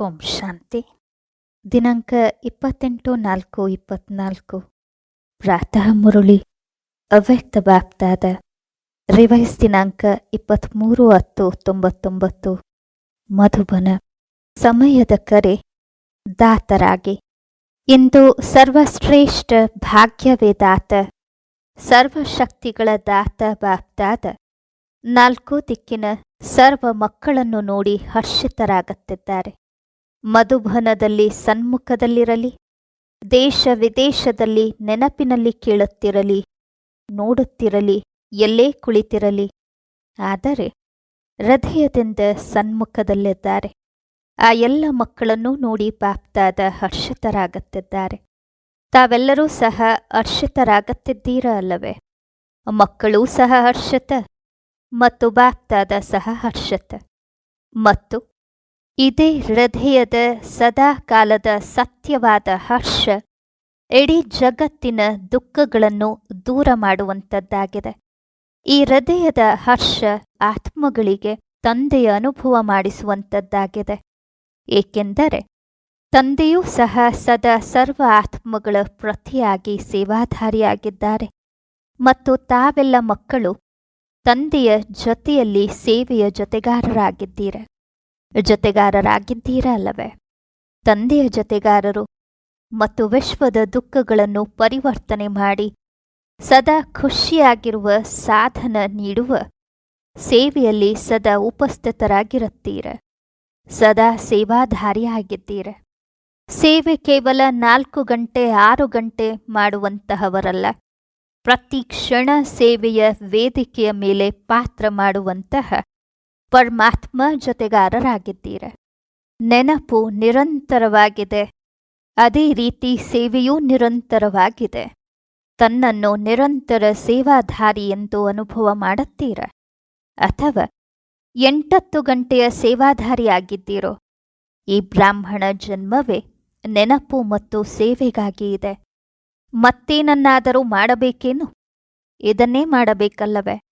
ಓಂ ಶಾಂತಿ. ದಿನಾಂಕ ಇಪ್ಪತ್ತೆಂಟು ನಾಲ್ಕು ಇಪ್ಪತ್ನಾಲ್ಕು. ಪ್ರಾತಃ ಮುರುಳಿ. ಅವ್ಯಕ್ತ ಬಾಪ್ತಾದ. ರಿವೈಸ್ ದಿನಾಂಕ ಇಪ್ಪತ್ತ್ಮೂರು ಹತ್ತು ತೊಂಬತ್ತೊಂಬತ್ತು. ಮಧುಬನ. ಸಮಯದ ಕರೆ. ದಾತರಾಗಿ. ಇಂದು ಸರ್ವಶ್ರೇಷ್ಠ ಭಾಗ್ಯವೇ ದಾತ ಸರ್ವಶಕ್ತಿಗಳ ದಾತ ಬಾಪ್ತಾದ. ನಾಲ್ಕು ದಿಕ್ಕಿನ ಸರ್ವ ಮಕ್ಕಳನ್ನು ನೋಡಿ ಹರ್ಷಿತರಾಗುತ್ತಿದ್ದಾರೆ. ಮಧುಬನದಲ್ಲಿ ಸನ್ಮುಖದಲ್ಲಿರಲಿ, ದೇಶ ವಿದೇಶದಲ್ಲಿ ನೆನಪಿನಲ್ಲಿ ಕೇಳುತ್ತಿರಲಿ, ನೋಡುತ್ತಿರಲಿ, ಎಲ್ಲೇ ಕುಳಿತಿರಲಿ. ಆದರೆ ಹೃದಯದಿಂದ ಸನ್ಮುಖದಲ್ಲಿದ್ದಾರೆ. ಆ ಎಲ್ಲ ಮಕ್ಕಳನ್ನು ನೋಡಿ ಬಾಪ್ತಾದ ಹರ್ಷಿತರಾಗುತ್ತಿದ್ದಾರೆ. ತಾವೆಲ್ಲರೂ ಸಹ ಹರ್ಷಿತರಾಗುತ್ತಿದ್ದೀರ ಅಲ್ಲವೇ? ಮಕ್ಕಳೂ ಸಹ ಹರ್ಷತ, ಮತ್ತು ಬಾಪ್ತಾದ ಸಹ ಹರ್ಷತ. ಮತ್ತು ಇದೇ ಹೃದಯದ ಸದಾ ಕಾಲದ ಸತ್ಯವಾದ ಹರ್ಷ ಇಡೀ ಜಗತ್ತಿನ ದುಃಖಗಳನ್ನು ದೂರ ಮಾಡುವಂಥದ್ದಾಗಿದೆ. ಈ ಹೃದಯದ ಹರ್ಷ ಆತ್ಮಗಳಿಗೆ ತಂದೆಯ ಅನುಭವ ಮಾಡಿಸುವಂಥದ್ದಾಗಿದೆ. ಏಕೆಂದರೆ ತಂದೆಯೂ ಸಹ ಸದಾ ಸರ್ವ ಆತ್ಮಗಳ ಪ್ರತಿಯಾಗಿ ಸೇವಾಧಾರಿಯಾಗಿದ್ದಾರೆ. ಮತ್ತು ತಾವೆಲ್ಲ ಮಕ್ಕಳು ತಂದೆಯ ಜೊತೆಯಲ್ಲಿ ಸೇವೆಯ ಜೊತೆಗಾರರಾಗಿದ್ದೀರ. ಜೊತೆಗಾರರಾಗಿದ್ದೀರ ಅಲ್ಲವೇ ತಂದೆಯ ಜೊತೆಗಾರರು ಮತ್ತು ವಿಶ್ವದ ದುಃಖಗಳನ್ನು ಪರಿವರ್ತನೆ ಮಾಡಿ ಸದಾ ಖುಷಿಯಾಗಿರುವ ಸಾಧನ ನೀಡುವ ಸೇವೆಯಲ್ಲಿ ಸದಾ ಉಪಸ್ಥಿತರಾಗಿರುತ್ತೀರ? ಸದಾ ಸೇವಾಧಾರಿಯಾಗಿದ್ದೀರ? ಸೇವೆ ಕೇವಲ ನಾಲ್ಕು ಗಂಟೆ, ಆರು ಗಂಟೆ ಮಾಡುವಂತಹವರಲ್ಲ. ಪ್ರತಿ ಕ್ಷಣ ಸೇವೆಯ ವೇದಿಕೆಯ ಮೇಲೆ ಪಾತ್ರ ಮಾಡುವಂತಹ ಪರಮಾತ್ಮ ಜೊತೆಗಾರರಾಗಿದ್ದೀರ. ನೆನಪು ನಿರಂತರವಾಗಿದೆ. ಅದೇ ರೀತಿ ಸೇವೆಯೂ ನಿರಂತರವಾಗಿದೆ. ತನ್ನನ್ನು ನಿರಂತರ ಸೇವಾಧಾರಿ ಎಂದು ಅನುಭವ ಮಾಡುತ್ತೀರ? ಅಥವಾ ಎಂಟತ್ತು ಗಂಟೆಯ ಸೇವಾಧಾರಿಯಾಗಿದ್ದೀರೋ? ಈ ಬ್ರಾಹ್ಮಣ ಜನ್ಮವೇ ನೆನಪು ಮತ್ತು ಸೇವೆಗಾಗಿ ಇದೆ. ಮತ್ತೇನನ್ನಾದರೂ ಮಾಡಬೇಕೇನು? ಇದನ್ನೇ ಮಾಡಬೇಕಲ್ಲವೇ?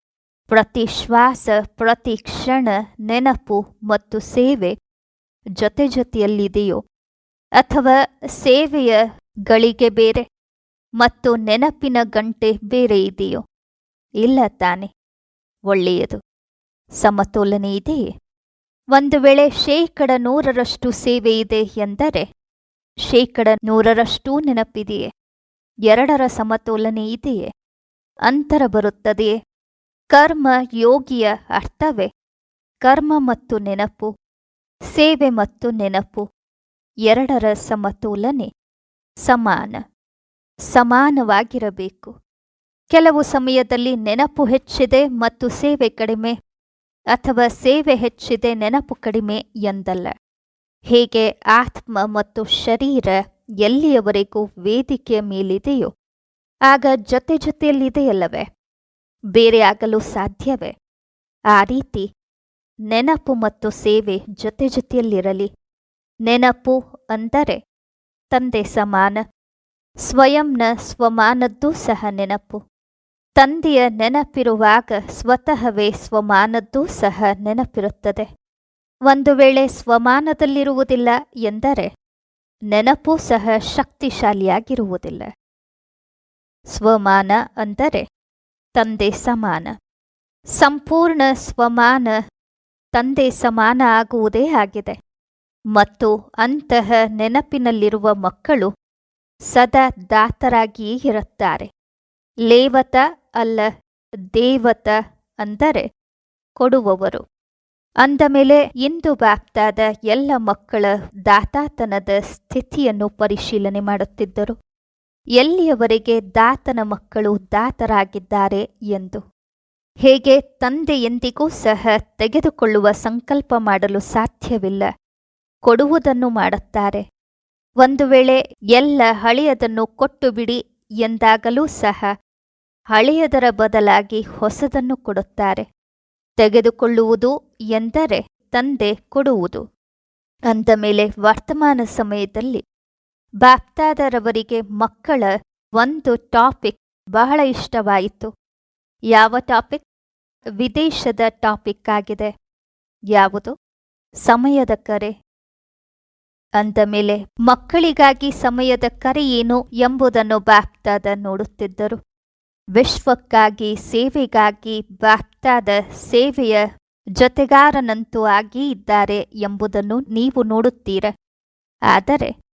ಪ್ರತಿ ಶ್ವಾಸ ಪ್ರತಿ ಕ್ಷಣ ನೆನಪು ಮತ್ತು ಸೇವೆ ಜೊತೆ ಜೊತೆಯಲ್ಲಿದೆಯೋ? ಅಥವಾ ಸೇವೆಯ ಗಳಿಗೆ ಬೇರೆ ಮತ್ತು ನೆನಪಿನ ಗಂಟೆ ಬೇರೆ ಇದೆಯೋ? ಇಲ್ಲ ತಾನೆ. ಒಳ್ಳೆಯದು. ಸಮತೋಲನೆ ಇದೆಯೇ? ಒಂದು ವೇಳೆ ಶೇಕಡ ನೂರರಷ್ಟು ಸೇವೆ ಇದೆ ಎಂದರೆ ಶೇಕಡ ನೂರರಷ್ಟೂ ನೆನಪಿದೆಯೇ? ಎರಡರ ಸಮತೋಲನೆ ಇದೆಯೇ? ಅಂತರ ಬರುತ್ತದೆಯೇ? ಕರ್ಮ ಯೋಗಿಯ ಅರ್ಥವೇ? ಕರ್ಮ ಮತ್ತು ನೆನಪು, ಸೇವೆ ಮತ್ತು ನೆನಪು, ಎರಡರ ಸಮತೋಲನೆ, ಸಮಾನ, ಸಮಾನವಾಗಿರಬೇಕು. ಕೆಲವು ಸಮಯದಲ್ಲಿ ನೆನಪು ಹೆಚ್ಚಿದೆ ಮತ್ತು ಸೇವೆ ಕಡಿಮೆ, ಅಥವಾ ಸೇವೆ ಹೆಚ್ಚಿದೆ, ನೆನಪು ಕಡಿಮೆ ಎಂದಲ್ಲ. ಹೇಗೆ ಆತ್ಮ ಮತ್ತು ಶರೀರ ಎಲ್ಲಿಯವರೆಗೂ ವೇದಿಕೆಯ ಮೇಲಿದೆಯೋ, ಆಗ ಜೊತೆ ಜೊತೆಯಲ್ಲಿದೆಯಲ್ಲವೇ? ಬೇರೆ ಆಗಲು ಸಾಧ್ಯವೇ? ಆ ರೀತಿ ನೆನಪು ಮತ್ತು ಸೇವೆ ಜೊತೆ ಜೊತೆಯಲ್ಲಿರಲಿ. ನೆನಪು ಅಂದರೆ ತಂದೆ ಸಮಾನ, ಸ್ವಯಂನ ಸ್ವಮಾನದ್ದೂ ಸಹ ನೆನಪು. ತಂದೆಯ ನೆನಪಿರುವಾಗ ಸ್ವತಃವೇ ಸ್ವಮಾನದ್ದೂ ಸಹ ನೆನಪಿರುತ್ತದೆ. ಒಂದು ವೇಳೆ ಸ್ವಮಾನದಲ್ಲಿರುವುದಿಲ್ಲ ಎಂದರೆ ನೆನಪೂ ಸಹ ಶಕ್ತಿಶಾಲಿಯಾಗಿರುವುದಿಲ್ಲ. ಸ್ವಮಾನ ಅಂದರೆ ತಂದೆ ಸಮಾನ. ಸಂಪೂರ್ಣ ಸ್ವಮಾನ ತಂದೆ ಸಮಾನ ಆಗುವುದೇ ಆಗಿದೆ. ಮತ್ತು ಅಂತಹ ನೆನಪಿನಲ್ಲಿರುವ ಮಕ್ಕಳು ಸದಾ ದಾತರಾಗಿಯೇ ಇರುತ್ತಾರೆ. ಲೇವತ ಅಲ್ಲ ದೇವತ ಅಂದರೆ ಕೊಡುವವರು. ಅಂದ ಮೇಲೆ ಇಂದು ಬಾಪ್ತಾದ ಎಲ್ಲ ಮಕ್ಕಳ ದಾತಾತನದ ಸ್ಥಿತಿಯನ್ನು ಪರಿಶೀಲನೆ ಮಾಡುತ್ತಿದ್ದರು. ಎಲ್ಲಿಯವರೆಗೆ ದಾತನ ಮಕ್ಕಳು ದಾತರಾಗಿದ್ದಾರೆ ಎಂದು? ಹೇಗೆ ತಂದೆ ಎಂದಿಗೂ ಸಹ ತೆಗೆದುಕೊಳ್ಳುವ ಸಂಕಲ್ಪ ಮಾಡಲು ಸಾಧ್ಯವಿಲ್ಲ. ಕೊಡುವುದನ್ನು ಮಾಡುತ್ತಾರೆ. ಒಂದು ವೇಳೆ ಎಲ್ಲ ಹಳೆಯದನ್ನು ಕೊಟ್ಟು ಬಿಡಿ ಎಂದಾಗಲೂ ಸಹ ಹಳೆಯದರ ಬದಲಾಗಿ ಹೊಸದನ್ನು ಕೊಡುತ್ತಾರೆ. ತೆಗೆದುಕೊಳ್ಳುವುದು ಎಂದರೆ ತಂದೆ ಕೊಡುವುದು. ಅಂದ ಮೇಲೆ ವರ್ತಮಾನ ಸಮಯದಲ್ಲಿ ಬಾಪ್ತಾದರವರಿಗೆ ಮಕ್ಕಳ ಒಂದು ಟಾಪಿಕ್ ಬಹಳ ಇಷ್ಟವಾಯಿತು. ಯಾವ ಟಾಪಿಕ್? ವಿದೇಶದ ಟಾಪಿಕ್ ಆಗಿದೆ. ಯಾವುದು? ಸಮಯದ ಕರೆ. ಅಂದ ಮೇಲೆ ಮಕ್ಕಳಿಗಾಗಿ ಸಮಯದ ಕರೆ ಏನು ಎಂಬುದನ್ನು ಬಾಪ್ತಾದ ನೋಡುತ್ತಿದ್ದರು. ವಿಶ್ವಕ್ಕಾಗಿ, ಸೇವೆಗಾಗಿ ಬಾಪ್ತಾದ ಸೇವೆಯ ಜೊತೆಗಾರನಂತೂ ಆಗಿ ಇದ್ದಾರೆ ಎಂಬುದನ್ನು ನೀವು ನೋಡುತ್ತೀರ. ಆದರೆ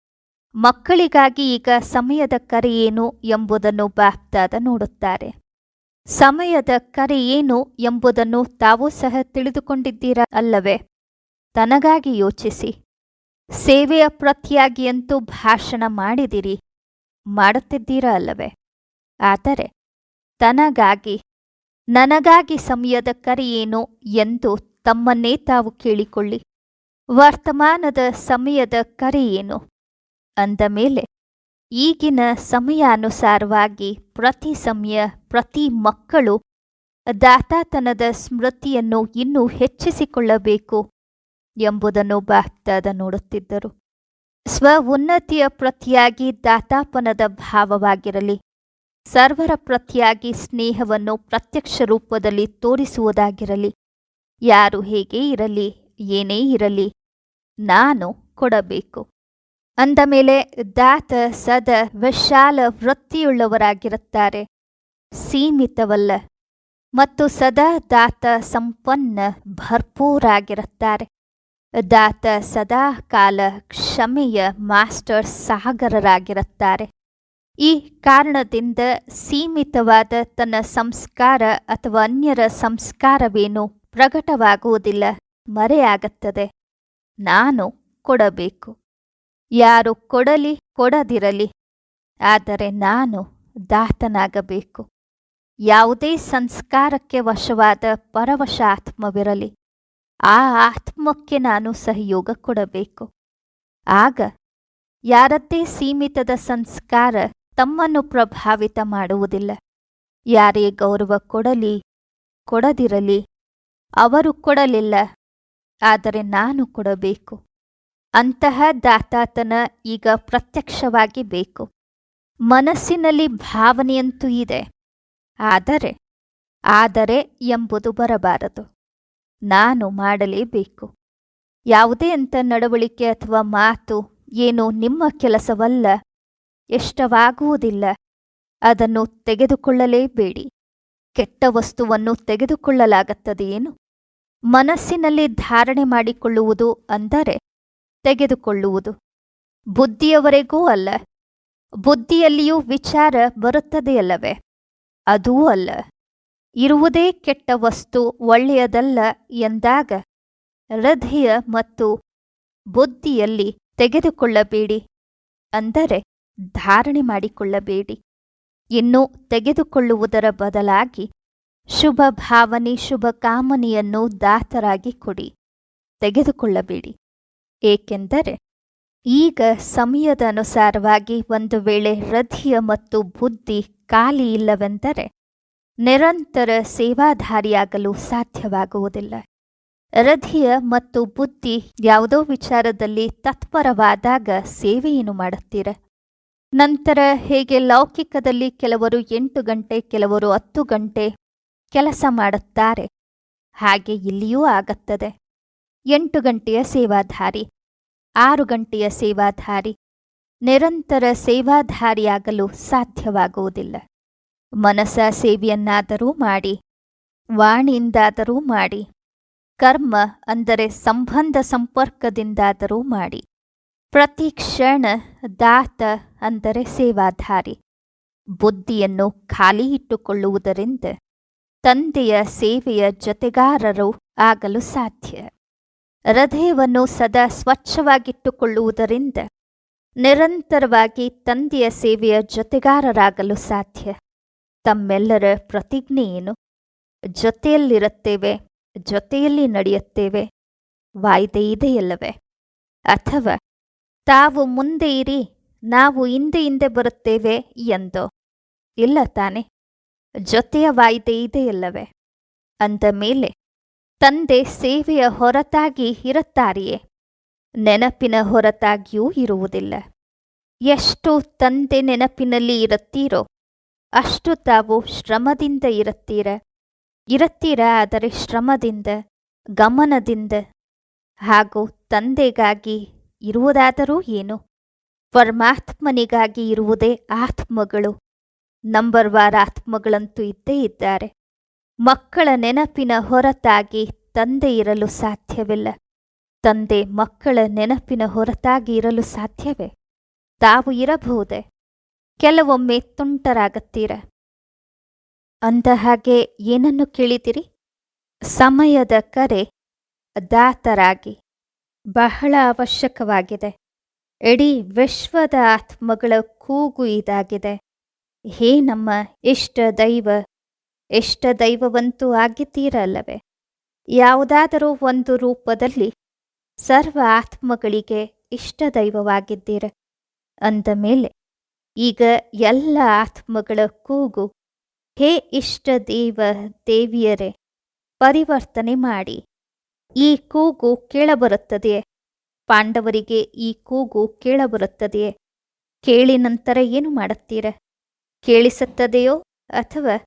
ಮಕ್ಕಳಿಗಾಗಿ ಈಗ ಸಮಯದ ಕರೆ ಏನು ಎಂಬುದನ್ನು ಬಾಪ್ತಾದ ನೋಡುತ್ತಾರೆ. ಸಮಯದ ಕರೆ ಏನು ಎಂಬುದನ್ನು ತಾವೂ ಸಹ ತಿಳಿದುಕೊಂಡಿದ್ದೀರಾ ಅಲ್ಲವೇ? ತನಗಾಗಿ ಯೋಚಿಸಿ. ಸೇವೆಯ ಪ್ರತಿಯಾಗಿಯಂತೂ ಭಾಷಣ ಮಾಡಿದಿರಿ, ಮಾಡುತ್ತಿದ್ದೀರಾ ಅಲ್ಲವೇ? ಆದರೆ ತನಗಾಗಿ, ನನಗಾಗಿ ಸಮಯದ ಕರೆ ಏನು ಎಂದು ತಮ್ಮನ್ನೇ ತಾವು ಕೇಳಿಕೊಳ್ಳಿ. ವರ್ತಮಾನದ ಸಮಯದ ಕರೆ ಏನು? ಅಂದ ಮೇಲೆ, ಈಗಿನ ಸಮಯಾನುಸಾರವಾಗಿ ಪ್ರತಿ ಸಮಯ ಪ್ರತಿ ಮಕ್ಕಳು ದಾತಾತನದ ಸ್ಮೃತಿಯನ್ನು ಇನ್ನೂ ಹೆಚ್ಚಿಸಿಕೊಳ್ಳಬೇಕು ಎಂಬುದನ್ನು ಬಾಪ್ತಾದ ನೋಡುತ್ತಿದ್ದರು. ಸ್ವ ಉನ್ನತಿಯ ಪ್ರತಿಯಾಗಿ ದಾತಾಪನದ ಭಾವವಾಗಿರಲಿ, ಸರ್ವರ ಪ್ರತಿಯಾಗಿ ಸ್ನೇಹವನ್ನು ಪ್ರತ್ಯಕ್ಷ ರೂಪದಲ್ಲಿ ತೋರಿಸುವುದಾಗಿರಲಿ, ಯಾರು ಹೇಗೆ ಇರಲಿ, ಏನೇ ಇರಲಿ, ನಾನು ಕೊಡಬೇಕು. ಅಂದ ಮೇಲೆ ದಾತ ಸದ ವಿಶಾಲ ವೃತ್ತಿಯುಳ್ಳವರಾಗಿರುತ್ತಾರೆ. ಸೀಮಿತವಲ್ಲ. ಮತ್ತು ಸದಾ ದಾತ ಸಂಪನ್ನ ಭರ್ಪೂರಾಗಿರುತ್ತಾರೆ. ದಾತ ಸದಾ ಕಾಲ ಕ್ಷಮೆಯ ಮಾಸ್ಟರ್ ಸಾಗರರಾಗಿರುತ್ತಾರೆ. ಈ ಕಾರಣದಿಂದ ಸೀಮಿತವಾದ ತನ್ನ ಸಂಸ್ಕಾರ ಅಥವಾ ಅನ್ಯರ ಸಂಸ್ಕಾರವೇನು ಪ್ರಕಟವಾಗುವುದಿಲ್ಲ. ಮರೆಯಾಗುತ್ತದೆ. ನಾನು ಕೊಡಬೇಕು. ಯಾರು ಕೊಡಲಿ ಕೊಡದಿರಲಿ, ಆದರೆ ನಾನು ದಾತನಾಗಬೇಕು. ಯಾವುದೇ ಸಂಸ್ಕಾರಕ್ಕೆ ವಶವಾದ ಪರವಶ ಆತ್ಮವಿರಲಿ ಆ ಆತ್ಮಕ್ಕೆ ನಾನು ಸಹಯೋಗ ಕೊಡಬೇಕು. ಆಗ ಯಾರದ್ದೇ ಸೀಮಿತದ ಸಂಸ್ಕಾರ ತಮ್ಮನ್ನು ಪ್ರಭಾವಿತ ಮಾಡುವುದಿಲ್ಲ. ಯಾರೇ ಗೌರವ ಕೊಡಲಿ ಕೊಡದಿರಲಿ, ಅವರು ಕೊಡಲಿಲ್ಲ, ಆದರೆ ನಾನು ಕೊಡಬೇಕು. ಅಂತಹ ದಾತಾತನ ಈಗ ಪ್ರತ್ಯಕ್ಷವಾಗಿ ಬೇಕು. ಮನಸ್ಸಿನಲ್ಲಿ ಭಾವನೆಯಂತೂ ಇದೆ. ಆದರೆ ಆದರೆ ಎಂಬುದು ಬರಬಾರದು. ನಾನು ಮಾಡಲೇಬೇಕು. ಯಾವುದೇ ಅಂತ ನಡವಳಿಕೆ ಅಥವಾ ಮಾತು ಏನು ನಿಮ್ಮ ಕೆಲಸವಲ್ಲ, ಇಷ್ಟವಾಗುವುದಿಲ್ಲ. ಅದನ್ನು ತೆಗೆದುಕೊಳ್ಳಲೇಬೇಡಿ. ಕೆಟ್ಟ ವಸ್ತುವನ್ನು ತೆಗೆದುಕೊಳ್ಳಲಾಗುತ್ತದೆಯೇನು ಮನಸ್ಸಿನಲ್ಲಿ ಧಾರಣೆ ಮಾಡಿಕೊಳ್ಳುವುದು ಅಂದರೆ ತೆಗೆದುಕೊಳ್ಳುವುದು. ಬುದ್ಧಿಯವರೆಗೂ ಅಲ್ಲ. ಬುದ್ಧಿಯಲ್ಲಿಯೂ ವಿಚಾರ ಬರುತ್ತದೆಯಲ್ಲವೇ ಅದೂ ಅಲ್ಲ. ಇರುವುದೇ ಕೆಟ್ಟ ವಸ್ತು, ಒಳ್ಳೆಯದಲ್ಲ ಎಂದಾಗ ಹೃದಯ ಮತ್ತು ಬುದ್ಧಿಯಲ್ಲಿ ತೆಗೆದುಕೊಳ್ಳಬೇಡಿ. ಅಂದರೆ ಧಾರಣೆ ಮಾಡಿಕೊಳ್ಳಬೇಡಿ. ಇನ್ನು ತೆಗೆದುಕೊಳ್ಳುವುದರ ಬದಲಾಗಿ ಶುಭ ಭಾವನೆ, ಶುಭ ಕಾಮನೆಯನ್ನು ದಾತರಾಗಿ ಕೊಡಿ. ತೆಗೆದುಕೊಳ್ಳಬೇಡಿ. ಏಕೆಂದರೆ ಈಗ ಸಮಯದ ಅನುಸಾರವಾಗಿ ಒಂದು ವೇಳೆ ಹೃದಯ ಮತ್ತು ಬುದ್ಧಿ ಖಾಲಿ ಇಲ್ಲವೆಂದರೆ ನಿರಂತರ ಸೇವಾಧಾರಿಯಾಗಲು ಸಾಧ್ಯವಾಗುವುದಿಲ್ಲ. ಹೃದಯ ಮತ್ತು ಬುದ್ಧಿ ಯಾವುದೋ ವಿಚಾರದಲ್ಲಿ ತತ್ಪರವಾದಾಗ ಸೇವೆಯನ್ನು ಮಾಡುತ್ತೀರ? ನಂತರ ಹೇಗೆ ಲೌಕಿಕದಲ್ಲಿ ಕೆಲವರು ಎಂಟು ಗಂಟೆ, ಕೆಲವರು ಹತ್ತು ಗಂಟೆ ಕೆಲಸ ಮಾಡುತ್ತಾರೆ? ಹಾಗೆ ಇಲ್ಲಿಯೂ ಆಗುತ್ತದೆ. ಎಂಟು ಗಂಟೆಯ ಸೇವಾಧಾರಿ. ಆರು ಗಂಟೆಯ ಸೇವಾಧಾರಿ. ನಿರಂತರ ಸೇವಾಧಾರಿಯಾಗಲು ಸಾಧ್ಯವಾಗುವುದಿಲ್ಲ. ಮನಸ ಸೇವೆಯನ್ನಾದರೂ ಮಾಡಿ, ವಾಣಿಯಿಂದಾದರೂ ಮಾಡಿ, ಕರ್ಮ ಅಂದರೆ ಸಂಬಂಧ ಸಂಪರ್ಕದಿಂದಾದರೂ ಮಾಡಿ. ಪ್ರತಿ ಕ್ಷಣ ದಾತ ಅಂದರೆ ಸೇವಾಧಾರಿ. ಬುದ್ಧಿಯನ್ನು ಖಾಲಿ ಇಟ್ಟುಕೊಳ್ಳುವುದರಿಂದ ತಂದೆಯ ಸೇವೆಯ ಜೊತೆಗಾರರು ಆಗಲು ಸಾಧ್ಯ. ಹೃದಯವನ್ನು ಸದಾ ಸ್ವಚ್ಛವಾಗಿಟ್ಟುಕೊಳ್ಳುವುದರಿಂದ ನಿರಂತರವಾಗಿ ತಂದೆಯ ಸೇವೆಯ ಜೊತೆಗಾರರಾಗಲು ಸಾಧ್ಯ. ತಮ್ಮೆಲ್ಲರ ಪ್ರತಿಜ್ಞೆ ಏನು ಜೊತೆಯಲ್ಲಿರುತ್ತೇವೆ, ಜೊತೆಯಲ್ಲಿ ನಡೆಯುತ್ತೇವೆ, ವಾಯ್ದೆ ಇದೆಯಲ್ಲವೇ? ಅಥವಾ ತಾವು ಮುಂದೆ ಇರಿ, ನಾವು ಹಿಂದೆ ಹಿಂದೆ ಬರುತ್ತೇವೆ ಎಂದೋ? ಇಲ್ಲ ತಾನೆ, ಜೊತೆಯ ವಾಯ್ದೆ ಇದೆಯಲ್ಲವೇ? ಅಂದ ಮೇಲೆ ತಂದೆ ಸೇವೆಯ ಹೊರತಾಗಿ ಇರುತ್ತಾರೆಯೇ? ನೆನಪಿನ ಹೊರತಾಗಿಯೂ ಇರುವುದಿಲ್ಲ. ಎಷ್ಟು ತಂದೆ ನೆನಪಿನಲ್ಲಿ ಇರುತ್ತೀರೋ, ಅಷ್ಟು ತಾವು ಶ್ರಮದಿಂದ ಇರುತ್ತೀರ. ಇರುತ್ತೀರ ಆದರೆ ಶ್ರಮದಿಂದ, ಗಮನದಿಂದ ಹಾಗೂ ತಂದೆಗಾಗಿ ಇರುವುದಾದರೂ ಏನು? ಪರಮಾತ್ಮನಿಗಾಗಿ ಇರುವುದೇ ಆತ್ಮಗಳು. ನಂಬರ್ ವಾರ್ ಆತ್ಮಗಳಂತೂ ಇದ್ದೇ ಇದ್ದಾರೆ. ಮಕ್ಕಳ ನೆನಪಿನ ಹೊರತಾಗಿ ತಂದೆ ಇರಲು ಸಾಧ್ಯವಿಲ್ಲ. ತಂದೆ ಮಕ್ಕಳ ನೆನಪಿನ ಹೊರತಾಗಿ ಇರಲು ಸಾಧ್ಯವೇ? ತಾವು ಇರಬಹುದೇ? ಕೆಲವೊಮ್ಮೆ ತುಂಟರಾಗತ್ತೀರ? ಅಂದ ಹಾಗೆ ಏನನ್ನು ಕೇಳಿದಿರಿ? ಸಮಯದ ಕರೆ ದಾತರಾಗಿ. ಬಹಳ ಅವಶ್ಯಕವಾಗಿದೆ. ಇಡೀ ವಿಶ್ವದ ಆತ್ಮಗಳ ಕೂಗು ಇದಾಗಿದೆ. ಹೇ ನಮ್ಮ ಇಷ್ಟ ದೈವ ಇಷ್ಟ ದೈವವಂತೂ ಆಗಿದ್ದೀರಲ್ಲವೇ? ಯಾವುದಾದರೂ ಒಂದು ರೂಪದಲ್ಲಿ ಸರ್ವ ಆತ್ಮಗಳಿಗೆ ಇಷ್ಟ ದೈವವಾಗಿದ್ದೀರ? ಅಂದ ಮೇಲೆ, ಈಗ ಎಲ್ಲ ಆತ್ಮಗಳ ಕೂಗು, ಹೇ ಇಷ್ಟ ದೇವ ದೇವಿಯರೇ, ಪರಿವರ್ತನೆ ಮಾಡಿ. ಈ ಕೂಗು ಕೇಳಬರುತ್ತದೆಯೇ? ಪಾಂಡವರಿಗೆ ಈ ಕೂಗು ಕೇಳಬರುತ್ತದೆಯೇ? ಕೇಳಿ ನಂತರ ಏನು ಮಾಡುತ್ತೀರ? ಕೇಳಿಸುತ್ತದೆಯೋ ಅಥವಾ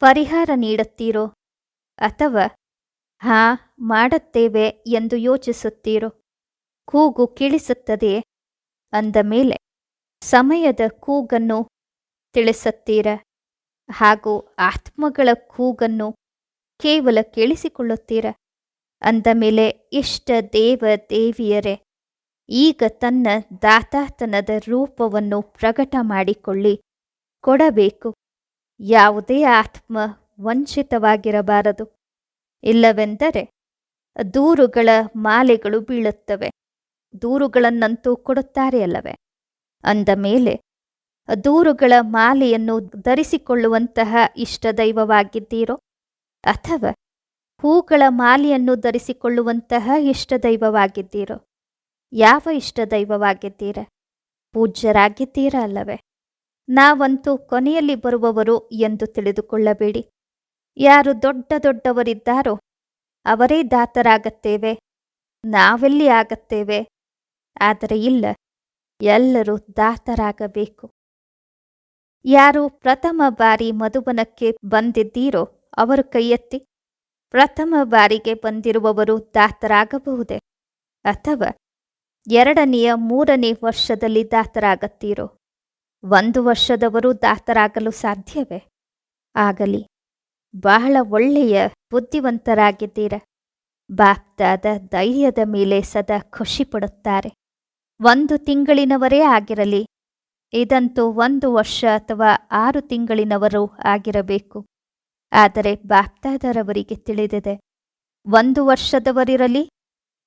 ಪರಿಹಾರ ನೀಡುತ್ತೀರೋ? ಅಥವಾ, ಹಾ, ಮಾಡುತ್ತೇವೆ ಎಂದು ಯೋಚಿಸುತ್ತೀರೋ? ಕೂಗು ಕೇಳಿಸುತ್ತದೆಯೇ ಅಂದ ಮೇಲೆ, ಸಮಯದ ಕೂಗನ್ನು ತಿಳಿಸುತ್ತೀರ? ಹಾಗೂ ಆತ್ಮಗಳ ಕೂಗನ್ನು ಕೇವಲ ಕೇಳಿಸಿಕೊಳ್ಳುತ್ತೀರ? ಅಂದ ಮೇಲೆ, ಇಷ್ಟ ದೇವ ದೇವಿಯರೇ ಈಗ ತನ್ನ ದಾತಾತನದ ರೂಪವನ್ನು ಪ್ರಕಟ ಮಾಡಿಕೊಳ್ಳಿ ಕೊಡಬೇಕು. ಯಾವುದೇ ಆತ್ಮ ವಂಚಿತವಾಗಿರಬಾರದು. ಇಲ್ಲವೆಂದರೆ ದೂರುಗಳ ಮಾಲೆಗಳು ಬೀಳುತ್ತವೆ. ದೂರುಗಳನ್ನಂತೂ ಕೊಡುತ್ತಾರೆ ಅಲ್ಲವೇ? ಅಂದ ಮೇಲೆ, ದೂರುಗಳ ಮಾಲೆಯನ್ನು ಧರಿಸಿಕೊಳ್ಳುವಂತಹ ಇಷ್ಟ ದೈವವಾಗಿದ್ದೀರೋ? ಅಥವಾ ಹೂಗಳ ಮಾಲೆಯನ್ನು ಧರಿಸಿಕೊಳ್ಳುವಂತಹ ಇಷ್ಟ ದೈವವಾಗಿದ್ದೀರೋ? ಯಾವ ಇಷ್ಟ ದೈವವಾಗಿದ್ದೀರ? ಪೂಜ್ಯರಾಗಿದ್ದೀರಾ ಅಲ್ಲವೇ? ನಾವಂತೂ ಕೊನೆಯಲ್ಲಿ ಬರುವವರು ಎಂದು ತಿಳಿದುಕೊಳ್ಳಬೇಡಿ. ಯಾರು ದೊಡ್ಡ ದೊಡ್ಡವರಿದ್ದಾರೋ ಅವರೇ ದಾತರಾಗತ್ತೇವೆ. ನಾವೆಲ್ಲಿ ಆಗತ್ತೇವೆ? ಆದರೆ ಇಲ್ಲ, ಎಲ್ಲರೂ ದಾತರಾಗಬೇಕು. ಯಾರು ಪ್ರಥಮ ಬಾರಿ ಮಧುಬನಕ್ಕೆ ಬಂದಿದ್ದೀರೋ ಅವರು ಕೈಯೆತ್ತಿ ಪ್ರಥಮ ಬಾರಿಗೆ ಬಂದಿರುವವರು ದಾತರಾಗಬಹುದೇ? ಅಥವಾ ಎರಡನೆಯ, ಮೂರನೇ ವರ್ಷದಲ್ಲಿ ದಾತರಾಗತ್ತೀರೋ? ಒಂದು ವರ್ಷದವರು ದಾತರಾಗಲು ಸಾಧ್ಯವೇ? ಆಗಲಿ. ಬಹಳ ಒಳ್ಳೆಯ ಬುದ್ಧಿವಂತರಾಗಿದ್ದೀರ. ಬಾಪ್ದಾದ ಧೈರ್ಯದ ಮೇಲೆ ಸದಾ ಖುಷಿಪಡುತ್ತಾರೆ. ಒಂದು ತಿಂಗಳಿನವರೇ ಆಗಿರಲಿ. ಇದಂತೂ ಒಂದು ವರ್ಷ ಅಥವಾ ಆರು ತಿಂಗಳಿನವರು ಆಗಿರಬೇಕು. ಆದರೆ ಬಾಪ್ತಾದರವರಿಗೆ ತಿಳಿದಿದೆ. ಒಂದು ವರ್ಷದವರಿರಲಿ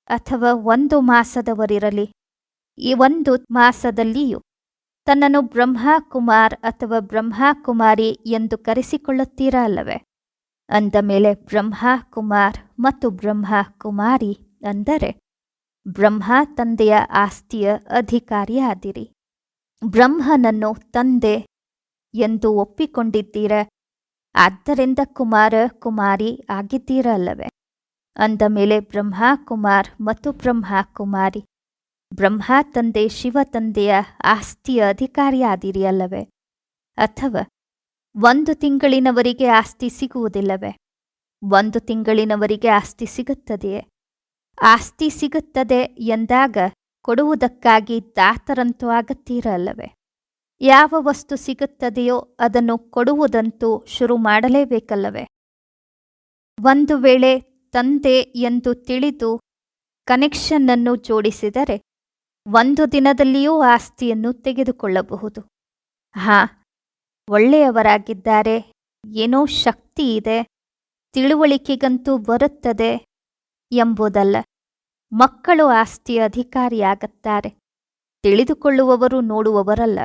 ಅಥವಾ ಒಂದು ಮಾಸದವರಿರಲಿ. ಈ ಒಂದು ಮಾಸದಲ್ಲಿಯೂ ತನ್ನನ್ನು ಬ್ರಹ್ಮಕುಮಾರ್ ಅಥವಾ ಬ್ರಹ್ಮಕುಮಾರಿ ಎಂದು ಕರೆಸಿಕೊಳ್ಳುತ್ತೀರಾ ಅಲ್ಲವೇ? ಅಂದ ಮೇಲೆ ಬ್ರಹ್ಮಕುಮಾರ್ ಮತ್ತು ಬ್ರಹ್ಮ ಕುಮಾರಿ ಅಂದರೆ ಬ್ರಹ್ಮ ತಂದೆಯ ಆಸ್ತಿಯ ಅಧಿಕಾರಿಯಾದಿರಿ. ಬ್ರಹ್ಮನನ್ನು ತಂದೆ ಎಂದು ಒಪ್ಪಿಕೊಂಡಿದ್ದೀರ? ಆದ್ದರಿಂದ ಕುಮಾರ ಕುಮಾರಿ ಆಗಿದ್ದೀರಲ್ಲವೇ ಅಂದ ಮೇಲೆ ಬ್ರಹ್ಮ ಕುಮಾರ್ ಮತ್ತು ಬ್ರಹ್ಮ ಕುಮಾರಿ ಬ್ರಹ್ಮ ತಂದೆ, ಶಿವ ತಂದೆಯ ಆಸ್ತಿಯ ಅಧಿಕಾರಿಯಾದಿರಿ ಅಲ್ಲವೇ? ಅಥವಾ ಒಂದು ತಿಂಗಳಿನವರಿಗೆ ಆಸ್ತಿ ಸಿಗುವುದಿಲ್ಲವೇ? ಒಂದು ತಿಂಗಳಿನವರಿಗೆ ಆಸ್ತಿ ಸಿಗುತ್ತದೆಯೇ? ಆಸ್ತಿ ಸಿಗುತ್ತದೆ ಎಂದಾಗ ಕೊಡುವುದಕ್ಕಾಗಿ ದಾತರಂತೂ ಅಲ್ಲವೇ? ಯಾವ ವಸ್ತು ಸಿಗುತ್ತದೆಯೋ ಅದನ್ನು ಕೊಡುವುದಂತೂ ಶುರು ಮಾಡಲೇಬೇಕಲ್ಲವೇ? ಒಂದು ವೇಳೆ ತಂದೆ ಎಂದು ತಿಳಿದು ಕನೆಕ್ಷನ್ನನ್ನು ಜೋಡಿಸಿದರೆ ಒಂದು ದಿನದಲ್ಲಿಯೂ ಆಸ್ತಿಯನ್ನು ತೆಗೆದುಕೊಳ್ಳಬಹುದು. ಹಾ, ಒಳ್ಳೆಯವರಾಗಿದ್ದಾರೆ. ಏನೋ ಶಕ್ತಿ ಇದೆ. ತಿಳುವಳಿಕೆಗಂತೂ ಬರುತ್ತದೆ ಎಂಬುದಲ್ಲ. ಮಕ್ಕಳು ಆಸ್ತಿಯ ಅಧಿಕಾರಿಯಾಗುತ್ತಾರೆ. ತಿಳಿದುಕೊಳ್ಳುವವರು ನೋಡುವವರಲ್ಲ.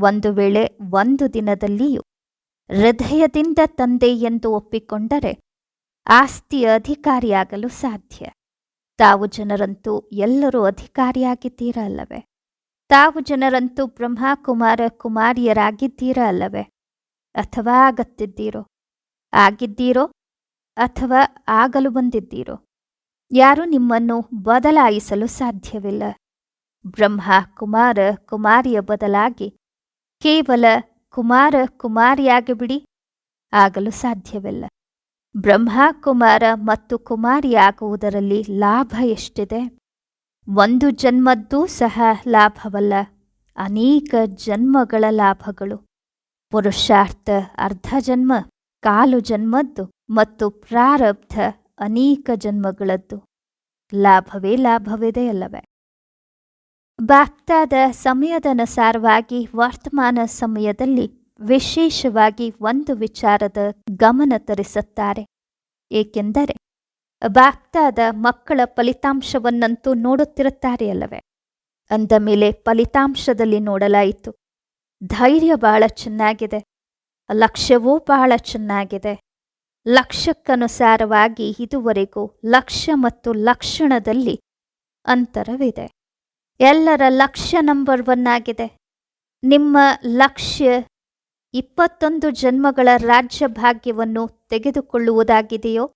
ಒಂದು ವೇಳೆ ಒಂದು ದಿನದಲ್ಲಿಯೂ ಹೃದಯದಿಂದ ತಂದೆ ಎಂದು ಒಪ್ಪಿಕೊಂಡರೆ ಆಸ್ತಿಯ ಅಧಿಕಾರಿಯಾಗಲು ಸಾಧ್ಯ. ತಾವು ಜನರಂತೂ ಎಲ್ಲರೂ ಅಧಿಕಾರಿಯಾಗಿದ್ದೀರ ಅಲ್ಲವೇ? ತಾವು ಜನರಂತೂ ಬ್ರಹ್ಮಕುಮಾರ ಕುಮಾರಿಯರಾಗಿದ್ದೀರ ಅಲ್ಲವೇ? ಅಥವಾ ಆಗತ್ತಿದ್ದೀರೋ? ಆಗಿದ್ದೀರೋ? ಅಥವಾ ಆಗಲು ಬಂದಿದ್ದೀರೋ? ಯಾರೂ ನಿಮ್ಮನ್ನು ಬದಲಾಯಿಸಲು ಸಾಧ್ಯವಿಲ್ಲ. ಬ್ರಹ್ಮ ಕುಮಾರ ಕುಮಾರಿಯ ಬದಲಾಗಿ ಕೇವಲ ಕುಮಾರ ಕುಮಾರಿಯಾಗಿಬಿಡಿ, ಆಗಲು ಸಾಧ್ಯವಿಲ್ಲ. ಬ್ರಹ್ಮ ಕುಮಾರ ಮತ್ತು ಕುಮಾರಿಯಾಗುವುದರಲ್ಲಿ ಲಾಭ ಎಷ್ಟಿದೆ? ಒಂದು ಜನ್ಮದ್ದೂ ಸಹ ಲಾಭವಲ್ಲ, ಅನೇಕ ಜನ್ಮಗಳ ಲಾಭಗಳು. ಪುರುಷಾರ್ಥ ಅರ್ಧ ಜನ್ಮ, ಕಾಲು ಜನ್ಮದ್ದು ಮತ್ತು ಪ್ರಾರಬ್ಧ ಅನೇಕ ಜನ್ಮಗಳದ್ದು. ಲಾಭವೇ ಲಾಭವಿದೆ ಅಲ್ಲವೇ? ಬಾಕ್ತಾದ ಸಮಯದನುಸಾರವಾಗಿ ವರ್ತಮಾನ ಸಮಯದಲ್ಲಿ ವಿಶೇಷವಾಗಿ ಒಂದು ವಿಚಾರದ ಗಮನ ತರಿಸುತ್ತಾರೆ. ಏಕೆಂದರೆ ಬಾಕ್ತಾದ ಮಕ್ಕಳ ಫಲಿತಾಂಶವನ್ನಂತೂ ನೋಡುತ್ತಿರುತ್ತಾರೆ ಅಲ್ಲವೇ? ಅಂದ ಮೇಲೆ ಫಲಿತಾಂಶದಲ್ಲಿ ನೋಡಲಾಯಿತು. ಧೈರ್ಯ ಬಹಳ ಚೆನ್ನಾಗಿದೆ. ಲಕ್ಷ್ಯವೂ ಬಹಳ ಚೆನ್ನಾಗಿದೆ. ಲಕ್ಷ್ಯಕ್ಕನುಸಾರವಾಗಿ ಇದುವರೆಗೂ ಲಕ್ಷ್ಯ ಮತ್ತು ಲಕ್ಷಣದಲ್ಲಿ ಅಂತರವಿದೆ. ಎಲ್ಲರ ಲಕ್ಷ್ಯ ನಂಬರ್ ಒನ್ ಆಗಿದೆ ನಿಮ್ಮ ಲಕ್ಷ್ಯ ಇಪ್ಪತ್ತೊಂದು ಜನ್ಮಗಳ ರಾಜ್ಯ ಭಾಗ್ಯವನ್ನು ತೆಗೆದುಕೊಳ್ಳುವುದಾಗಿದೆಯೋ,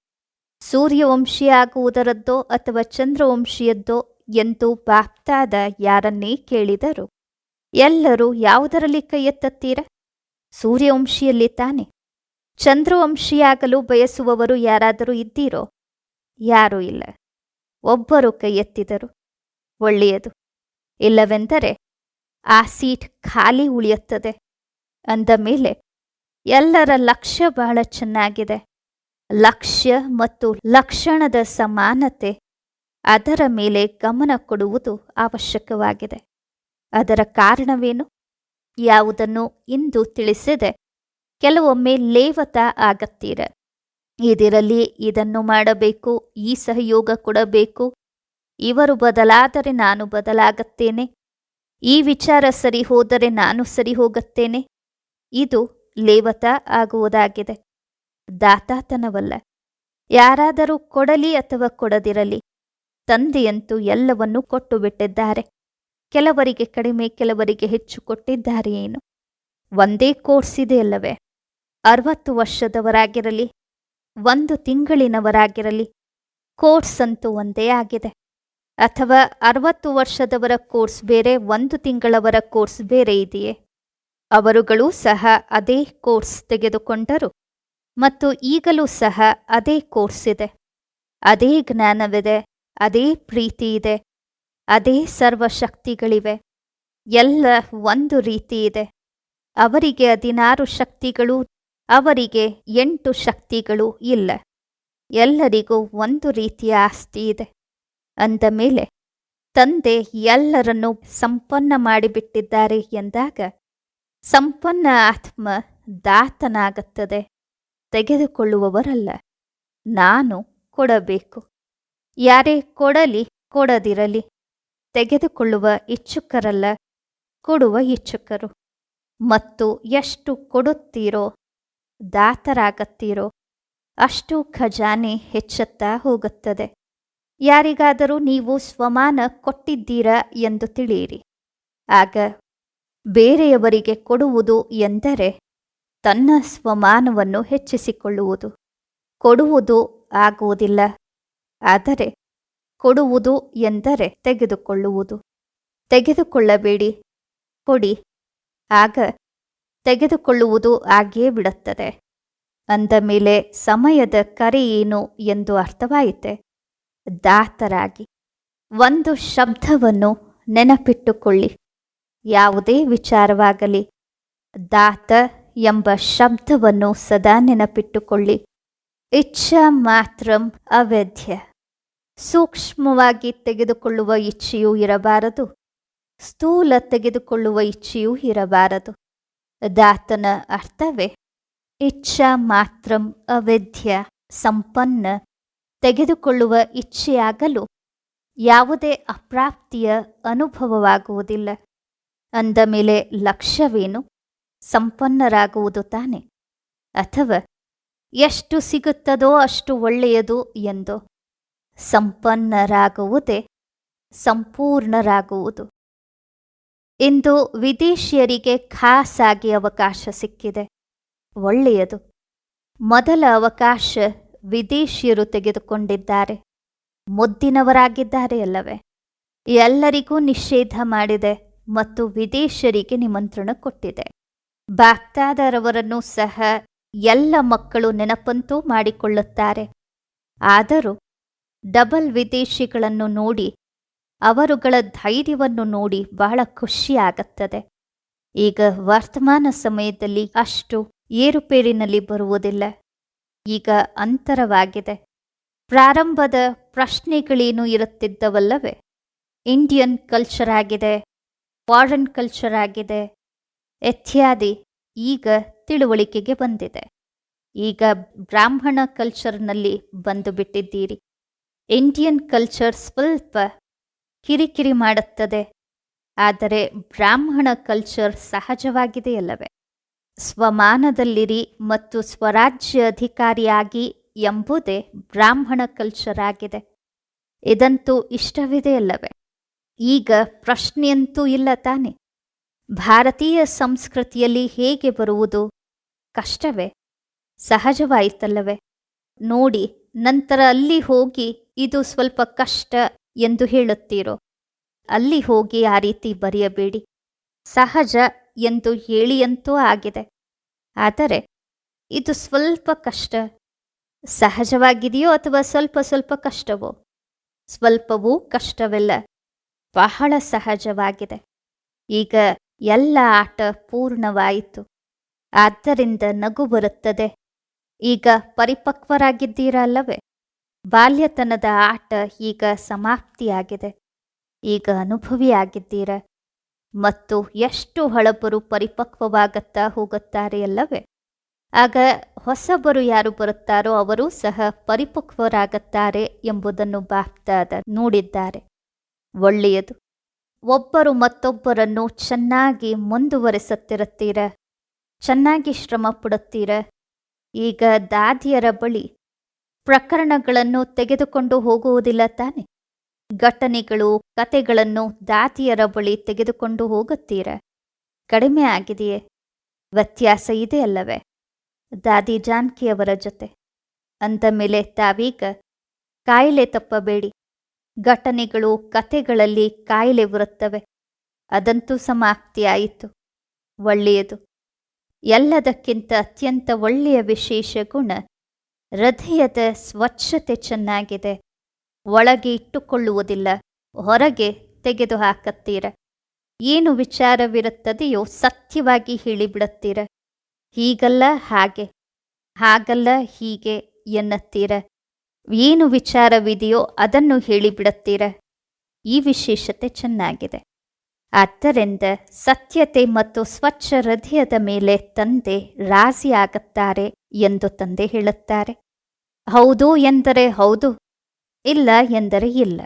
ಸೂರ್ಯವಂಶಿಯಾಗುವುದರದ್ದೋ ಅಥವಾ ಚಂದ್ರವಂಶಿಯದ್ದೋ ಎಂದು ಬಾಪ್ತಾದ ಯಾರನ್ನೇ ಕೇಳಿದರು. ಎಲ್ಲರೂ ಯಾವುದರಲ್ಲಿ ಕೈ ಎತ್ತತ್ತೀರ? ಸೂರ್ಯವಂಶಿಯಲ್ಲಿ ತಾನೆ. ಚಂದ್ರವಂಶಿಯಾಗಲು ಬಯಸುವವರು ಯಾರಾದರೂ ಇದ್ದೀರೋ? ಯಾರೂ ಇಲ್ಲ. ಒಬ್ಬರು ಕೈಯೆತ್ತಿದರು ಒಳ್ಳೆಯದು. ಇಲ್ಲವೆಂದರೆ, ಆ ಸೀಟ್ ಖಾಲಿ ಉಳಿಯುತ್ತದೆ. ಅಂದ ಮೇಲೆ, ಎಲ್ಲರ ಲಕ್ಷ್ಯ ಬಹಳ ಚೆನ್ನಾಗಿದೆ. ಲಕ್ಷ್ಯ ಮತ್ತು ಲಕ್ಷಣದ ಸಮಾನತೆ ಅದರ ಮೇಲೆ ಗಮನ ಕೊಡುವುದು ಅವಶ್ಯಕವಾಗಿದೆ. ಅದರ ಕಾರಣವೇನು? ಯಾವುದನ್ನು ಇಂದು ತಿಳಿಸಿದೆ ಕೆಲವೊಮ್ಮೆ ಲೇವತ ಆಗತ್ತೀರ. ಇದಿರಲಿ, ಇದನ್ನು ಮಾಡಬೇಕು, ಈ ಸಹಯೋಗ ಕೊಡಬೇಕು. ಇವರು ಬದಲಾದರೆ ನಾನು ಬದಲಾಗುತ್ತೇನೆ. ಈ ವಿಚಾರ ಸರಿ ಹೋದರೆ ನಾನು ಸರಿ ಹೋಗುತ್ತೇನೆ. ಇದು ಲೇವತ ಆಗುವುದಾಗಿದೆ. ದಾತಾತನವಲ್ಲ. ಯಾರಾದರೂ ಕೊಡಲಿ ಅಥವಾ ಕೊಡದಿರಲಿ, ತಂದೆಯಂತೂ ಎಲ್ಲವನ್ನೂ ಕೊಟ್ಟು ಬಿಟ್ಟಿದ್ದಾರೆ ಕೆಲವರಿಗೆ ಕಡಿಮೆ, ಕೆಲವರಿಗೆ ಹೆಚ್ಚು ಕೊಟ್ಟಿದ್ದಾರೆ ಏನು ಒಂದೇ ಕೋರ್ಸ್ ಇದೆಯಲ್ಲವೇ ಅರವತ್ತು ವರ್ಷದವರಾಗಿರಲಿ, ಒಂದು ತಿಂಗಳಿನವರಾಗಿರಲಿ, ಕೋರ್ಸ್ ಅಂತೂ ಒಂದೇ ಆಗಿದೆ. ಅಥವಾ ಅರವತ್ತು ವರ್ಷದವರ ಕೋರ್ಸ್ ಬೇರೆ, ಒಂದು ತಿಂಗಳವರ ಕೋರ್ಸ್ ಬೇರೆ ಇದೆಯೇ? ಅವರುಗಳೂ ಸಹ ಅದೇ ಕೋರ್ಸ್ ತೆಗೆದುಕೊಂಡರು ಮತ್ತು ಈಗಲೂ ಸಹ ಅದೇ ಕೋರ್ಸ್ ಇದೆ. ಅದೇ ಜ್ಞಾನವಿದೆ, ಅದೇ ಪ್ರೀತಿ ಇದೆ, ಅದೇ ಸರ್ವಶಕ್ತಿಗಳಿವೆ. ಎಲ್ಲ ಒಂದು ರೀತಿ ಇದೆ. ಅವರಿಗೆ ಹದಿನಾರು ಶಕ್ತಿಗಳು, ಅವರಿಗೆ ಎಂಟು ಶಕ್ತಿಗಳು ಇಲ್ಲ. ಎಲ್ಲರಿಗೂ ಒಂದು ರೀತಿಯ ಆಸ್ತಿ ಇದೆ. ಅಂದ ಮೇಲೆ, ತಂದೆ ಎಲ್ಲರನ್ನೂ ಸಂಪನ್ನ ಮಾಡಿಬಿಟ್ಟಿದ್ದಾರೆ ಎಂದಾಗ ಸಂಪನ್ನ ಆತ್ಮ ದಾತನಾಗುತ್ತದೆ. ತೆಗೆದುಕೊಳ್ಳುವವರಲ್ಲ. ನಾನು ಕೊಡಬೇಕು. ಯಾರೇ ಕೊಡಲಿ ಕೊಡದಿರಲಿ. ತೆಗೆದುಕೊಳ್ಳುವ ಇಚ್ಛುಕರಲ್ಲ, ಕೊಡುವ ಇಚ್ಛುಕರು. ಮತ್ತು ಎಷ್ಟು ಕೊಡುತ್ತೀರೋ, ದಾತರಾಗತ್ತೀರೋ, ಅಷ್ಟು ಖಜಾನೆ ಹೆಚ್ಚುತ್ತಾ ಹೋಗುತ್ತದೆ. ಯಾರಿಗಾದರೂ ನೀವು ಸ್ವಮಾನ ಕೊಟ್ಟಿದ್ದೀರಾ ಎಂದು ತಿಳಿಯಿರಿ. ಆಗ ಬೇರೆಯವರಿಗೆ ಕೊಡುವುದು ಎಂದರೆ ತನ್ನ ಸ್ವಮಾನವನ್ನು ಹೆಚ್ಚಿಸಿಕೊಳ್ಳುವುದು. ಕೊಡುವುದು ಆಗುವುದಿಲ್ಲ. ಆದರೆ ಕೊಡುವುದು ಎಂದರೆ ತೆಗೆದುಕೊಳ್ಳುವುದು. ತೆಗೆದುಕೊಳ್ಳಬೇಡಿ. ಕೊಡಿ. ಆಗ ತೆಗೆದುಕೊಳ್ಳುವುದು ಆಗಿಯೇ ಬಿಡುತ್ತದೆ. ಅಂದ ಮೇಲೆ ಸಮಯದ ಕರೆ ಏನು ಎಂದು ಅರ್ಥವಾಯಿತೆ. ದಾತರಾಗಿ. ಒಂದು ಶಬ್ದವನ್ನು ನೆನಪಿಟ್ಟುಕೊಳ್ಳಿ. ಯಾವುದೇ ವಿಚಾರವಾಗಲಿ. ದಾತ ಎಂಬ ಶಬ್ದವನ್ನು ಸದಾ ನೆನಪಿಟ್ಟುಕೊಳ್ಳಿ. ಇಚ್ಛಾ ಮಾತ್ರಂ ಅವೇದ್ಯ ಸೂಕ್ಷ್ಮವಾಗಿ ತೆಗೆದುಕೊಳ್ಳುವ ಇಚ್ಛೆಯೂ ಇರಬಾರದು. ಸ್ಥೂಲ ತೆಗೆದುಕೊಳ್ಳುವ ಇಚ್ಛೆಯೂ ಇರಬಾರದು. ದಾತನ ಅರ್ಥವೇ? ಇಚ್ಛಾ ಮಾತ್ರಂ ಅವೇದ್ಯ ಸಂಪನ್ನ, ತೆಗೆದುಕೊಳ್ಳುವ ಇಚ್ಛೆಯಾಗಲು ಯಾವುದೇ ಅಪ್ರಾಪ್ತಿಯ ಅನುಭವವಾಗುವುದಿಲ್ಲ. ಅಂದ ಮೇಲೆ ಲಕ್ಷ್ಯವೇನು? ಸಂಪನ್ನರಾಗುವುದು ತಾನೆ. ಅಥವಾ ಎಷ್ಟು ಸಿಗುತ್ತದೋ ಅಷ್ಟು ಒಳ್ಳೆಯದು ಎಂದು. ಸಂಪನ್ನರಾಗುವುದೇ ಸಂಪೂರ್ಣರಾಗುವುದು. ಇಂದು ವಿದೇಶಿಯರಿಗೆ ಖಾಸಾಗಿ ಅವಕಾಶ ಸಿಕ್ಕಿದೆ. ಒಳ್ಳೆಯದು. ಮೊದಲ ಅವಕಾಶ ವಿದೇಶಿಯರು ತೆಗೆದುಕೊಂಡಿದ್ದಾರೆ. ಮುದ್ದಿನವರಾಗಿದ್ದಾರೆ ಅಲ್ಲವೇ? ಎಲ್ಲರಿಗೂ ನಿಷೇಧ ಮಾಡಿದೆ. ಮತ್ತು ವಿದೇಶರಿಗೆ ನಿಮಂತ್ರಣ ಕೊಟ್ಟಿದೆ. ಬಾಗ್ದಾದರವರನ್ನು ಸಹ ಎಲ್ಲ ಮಕ್ಕಳು ನೆನಪಂತೂ ಮಾಡಿಕೊಳ್ಳುತ್ತಾರೆ. ಆದರೂ ಡಬಲ್ ವಿದೇಶಿಗಳನ್ನು ನೋಡಿ ಅವರುಗಳ ಧೈರ್ಯವನ್ನು ನೋಡಿ ಬಹಳ ಖುಷಿಯಾಗುತ್ತದೆ. ಈಗ ವರ್ತಮಾನ ಸಮಯದಲ್ಲಿ ಅಷ್ಟು ಏರುಪೇರಿನಲ್ಲಿ ಬರುವುದಿಲ್ಲ. ಈಗ ಅಂತರವಾಗಿದೆ. ಪ್ರಾರಂಭದ ಪ್ರಶ್ನೆಗಳೇನು ಇರುತ್ತಿದ್ದವಲ್ಲವೇ? ಇಂಡಿಯನ್ ಕಲ್ಚರ್ ಆಗಿದೆ. ಫಾರಿನ್ ಕಲ್ಚರ್ ಆಗಿದೆ. ಇತ್ಯಾದಿ ಈಗ ತಿಳುವಳಿಕೆಗೆ ಬಂದಿದೆ. ಈಗ ಬ್ರಾಹ್ಮಣ ಕಲ್ಚರ್ನಲ್ಲಿ ಬಂದು ಬಿಟ್ಟಿದ್ದೀರಿ. ಇಂಡಿಯನ್ ಕಲ್ಚರ್ ಸ್ವಲ್ಪ ಕಿರಿಕಿರಿ ಮಾಡುತ್ತದೆ. ಆದರೆ ಬ್ರಾಹ್ಮಣ ಕಲ್ಚರ್ ಸಹಜವಾಗಿದೆಯಲ್ಲವೇ ಸ್ವಮಾನದಲ್ಲಿರಿ ಮತ್ತು ಸ್ವರಾಜ್ಯ ಅಧಿಕಾರಿಯಾಗಿ ಎಂಬುದೇ ಬ್ರಾಹ್ಮಣ ಕಲ್ಚರ್ ಆಗಿದೆ. ಇದಂತೂ ಇಷ್ಟವಿದೆಯಲ್ಲವೇ ಈಗ ಪ್ರಶ್ನೆಯಂತೂ ಇಲ್ಲ ತಾನೆ. ಭಾರತೀಯ ಸಂಸ್ಕೃತಿಯಲ್ಲಿ ಹೇಗೆ ಬರುವುದು? ಕಷ್ಟವೇ. ಸಹಜವಾಯಿತಲ್ಲವೇ. ನೋಡಿ, ನಂತರ ಅಲ್ಲಿ ಹೋಗಿ ಇದು ಸ್ವಲ್ಪ ಕಷ್ಟ ಎಂದು ಹೇಳುತ್ತೀರೋ? ಅಲ್ಲಿ ಹೋಗಿ ಆ ರೀತಿ ಬರೆಯಬೇಡಿ. ಸಹಜ ಎಂದು ಹೇಳಿಯಂತೂ ಆಗಿದೆ. ಆದರೆ, ಇದು ಸ್ವಲ್ಪ ಕಷ್ಟ. ಸಹಜವಾಗಿದೆಯೋ ಅಥವಾ ಸ್ವಲ್ಪ ಸ್ವಲ್ಪ ಕಷ್ಟವೋ? ಸ್ವಲ್ಪವೂ ಕಷ್ಟವಿಲ್ಲ. ಬಹಳ ಸಹಜವಾಗಿದೆ. ಈಗ ಎಲ್ಲ ಆಟ ಪೂರ್ಣವಾಯಿತು. ಆದ್ದರಿಂದ ನಗು ಬರುತ್ತದೆ. ಈಗ ಪರಿಪಕ್ವರಾಗಿದ್ದೀರಲ್ಲವೇ ಬಾಲ್ಯತನದ ಆಟ ಈಗ ಸಮಾಪ್ತಿಯಾಗಿದೆ. ಈಗ ಅನುಭವಿಯಾಗಿದ್ದೀರ? ಮತ್ತು ಎಷ್ಟು ಹಳಬರು ಪರಿಪಕ್ವವಾಗುತ್ತಾ ಹೋಗುತ್ತಾರೆ ಅಲ್ಲವೇ? ಆಗ ಹೊಸಬರು ಯಾರು ಬರುತ್ತಾರೋ ಅವರು ಸಹ ಪರಿಪಕ್ವರಾಗುತ್ತಾರೆ ಎಂಬುದನ್ನು ಬಾಪ್ತಾದ ನೋಡಿದ್ದಾರೆ. ಒಳ್ಳೆಯದು. ಒಬ್ಬರು ಮತ್ತೊಬ್ಬರನ್ನು ಚೆನ್ನಾಗಿ ಮುಂದುವರೆಸುತ್ತಿರುತ್ತೀರ? ಚೆನ್ನಾಗಿ ಶ್ರಮ ಪಡುತ್ತೀರ ಈಗ ದಾದಿಯರ ಬಳಿ ಪ್ರಕರಣಗಳನ್ನು ತೆಗೆದುಕೊಂಡು ಹೋಗುವುದಿಲ್ಲ ತಾನೆ? ಘಟನೆಗಳು, ಕತೆಗಳನ್ನು ದಾದಿಯರ ಬಳಿ ತೆಗೆದುಕೊಂಡು ಹೋಗುತ್ತೀರ? ಕಡಿಮೆ ಆಗಿದೆಯೇ? ವ್ಯತ್ಯಾಸ ಇದೆ ಅಲ್ಲವೇ? ದಾದಿ ಜಾನಕಿಯವರ ಜೊತೆ. ಅಂದ ಮೇಲೆ ತಾವೀಗ, ಕಾಯಿಲೆ ತಪ್ಪಬೇಡಿ. ಘಟನೆಗಳು ಕಥೆಗಳಲ್ಲಿ ಕಾಯಿಲೆ ಬರುತ್ತವೆ. ಅದಂತೂ ಸಮಾಪ್ತಿಯಾಯಿತು. ಒಳ್ಳೆಯದು. ಎಲ್ಲದಕ್ಕಿಂತ ಅತ್ಯಂತ ಒಳ್ಳೆಯ ವಿಶೇಷ ಗುಣ, ಹೃದಯದ ಸ್ವಚ್ಛತೆ ಚೆನ್ನಾಗಿದೆ. ಒಳಗೆ ಇಟ್ಟುಕೊಳ್ಳುವುದಿಲ್ಲ, ಹೊರಗೆ ತೆಗೆದು ಹಾಕತ್ತೀರ ಏನು ವಿಚಾರವಿರುತ್ತದೆಯೋ ಸತ್ಯವಾಗಿ ಹೇಳಿಬಿಡುತ್ತೀರ. ಹೀಗಲ್ಲ ಹಾಗೆ. ಹಾಗಲ್ಲ ಹೀಗೆ ಎನ್ನುತ್ತೀರ. ಏನು ವಿಚಾರವಿದೆಯೋ ಅದನ್ನು ಹೇಳಿಬಿಡುತ್ತೀರ? ಈ ವಿಶೇಷತೆ ಚೆನ್ನಾಗಿದೆ. ಆದ್ದರಿಂದ ಸತ್ಯತೆ ಮತ್ತು ಸ್ವಚ್ಛ ಹೃದಯದ ಮೇಲೆ ತಂದೆ ರಾಜಿಯಾಗುತ್ತಾರೆ ಎಂದು ತಂದೆ ಹೇಳುತ್ತಾರೆ. ಹೌದು ಎಂದರೆ ಹೌದು, ಇಲ್ಲ ಎಂದರೆ ಇಲ್ಲ.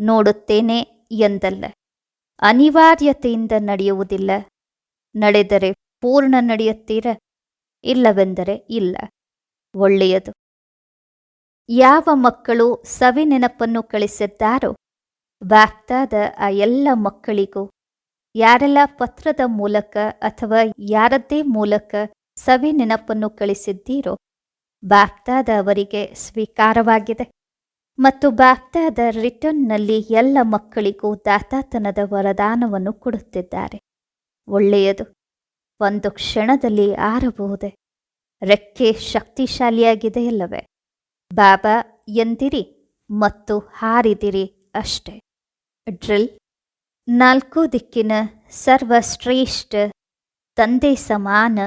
ನೋಡುತ್ತೇನೆ ಎಂದಲ್ಲ. ಅನಿವಾರ್ಯತೆಯಿಂದ ನಡೆಯುವುದಿಲ್ಲ. ನಡೆದರೆ ಪೂರ್ಣ ನಡೆಯುತ್ತೀರ? ಇಲ್ಲವೆಂದರೆ ಇಲ್ಲ. ಒಳ್ಳೆಯದು. ಯಾವ ಮಕ್ಕಳು ಸವಿ ನೆನಪನ್ನು ಕಳಿಸಿದ್ದಾರೋ ಬಾಗ್ದಾದ ಆ ಎಲ್ಲ ಮಕ್ಕಳಿಗೂ ಯಾರೆಲ್ಲ ಪತ್ರದ ಮೂಲಕ ಅಥವಾ ಯಾರದ್ದೇ ಮೂಲಕ ಸವಿ ನೆನಪನ್ನು ಕಳಿಸಿದ್ದೀರೋ ಬಾಪ್ತಾದ ಅವರಿಗೆ ಸ್ವೀಕಾರವಾಗಿದೆ. ಮತ್ತು ಬಾಗ್ದಾದ ರಿಟರ್ನ್ನಲ್ಲಿ ಎಲ್ಲ ಮಕ್ಕಳಿಗೂ ದಾತಾತನದ ವರದಾನವನ್ನು ಕೊಡುತ್ತಿದ್ದಾರೆ. ಒಳ್ಳೆಯದು. ಒಂದು ಕ್ಷಣದಲ್ಲಿ ಆರಬಹುದೇ. ರೆಕ್ಕೆ ಶಕ್ತಿಶಾಲಿಯಾಗಿದೆಯಲ್ಲವೇ? ಬಾಬಾ ಎಂದಿರಿ ಮತ್ತು ಹಾರಿದಿರಿ ಅಷ್ಟೆ. ಡ್ರಿಲ್ ನಾಲ್ಕು ದಿಕ್ಕಿನ ಸರ್ವಶ್ರೇಷ್ಠ ತಂದೆ ಸಮಾನ